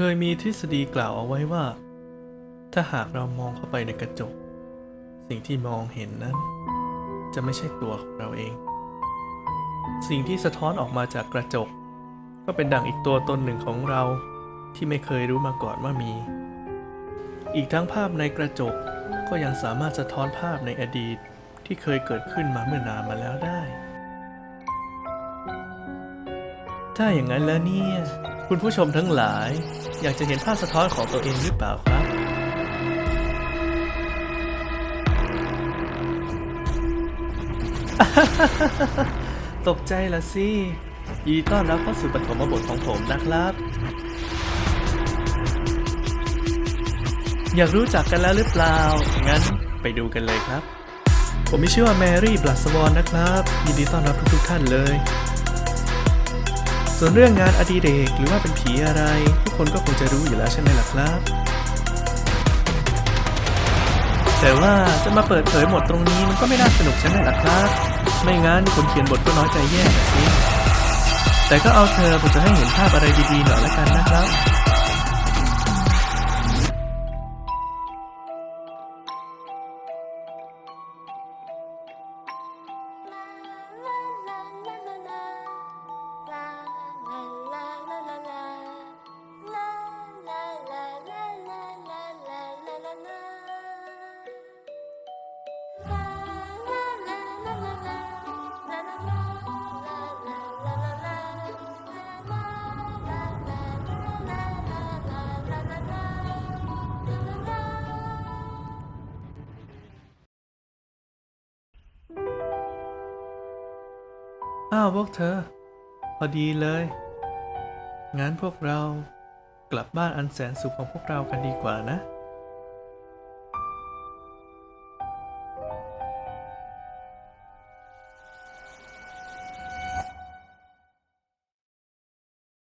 เคยมีทฤษฎีกล่าวเอาไว้ว่า ถ้าหากเรามองเข้าไปในกระจก สิ่งที่มองเห็นนั้น จะไม่ใช่ตัวของเราเอง สิ่งที่สะท้อนออกมาจากกระจก ก็เป็นดั่งอีกตัวตนหนึ่งของเราที่ไม่เคยรู้มาก่อนว่ามี อีกทั้งภาพในกระจกก็ยังสามารถสะท้อนภาพในอดีตที่เคยเกิดขึ้นมาเมื่อนานมาแล้วได้ ถ้าอย่างนั้นแล้วเนี่ย คุณผู้ชมทั้งหลาย อยากจะเห็นภาพสะท้อนของตัวเองหรือเปล่าครับ ตกใจละสิยินดีต้อนรับเข้าสู่ปฐมบทของผมนะครับ อยากรู้จักกันแล้วหรือเปล่า งั้นไปดูกันเลยครับ ผมมีชื่อว่าแมรี่บลัสวอนนะครับ ยินดีต้อนรับทุกๆท่านเลย ส่วนเรื่องงานอดิเรกหรือว่าเป็นผีอะไร ทุกคนก็คงจะรู้อยู่แล้วใช่ไหมล่ะครับ แต่ว่าจะมาเปิดเผยหมดตรงนี้มันก็ไม่น่าสนุกใช่ไหมล่ะครับ ไม่งั้นคนเขียนบทก็น้อยใจแย่สิแต่ก็เอาเธอผมจะให้เห็นภาพอะไรดีๆหน่อยละกันนะครับ อ้าวพวกเธอ พอดีเลย งั้นพวกเรากลับบ้านอันแสนสุขของพวกเรากันดีกว่านะ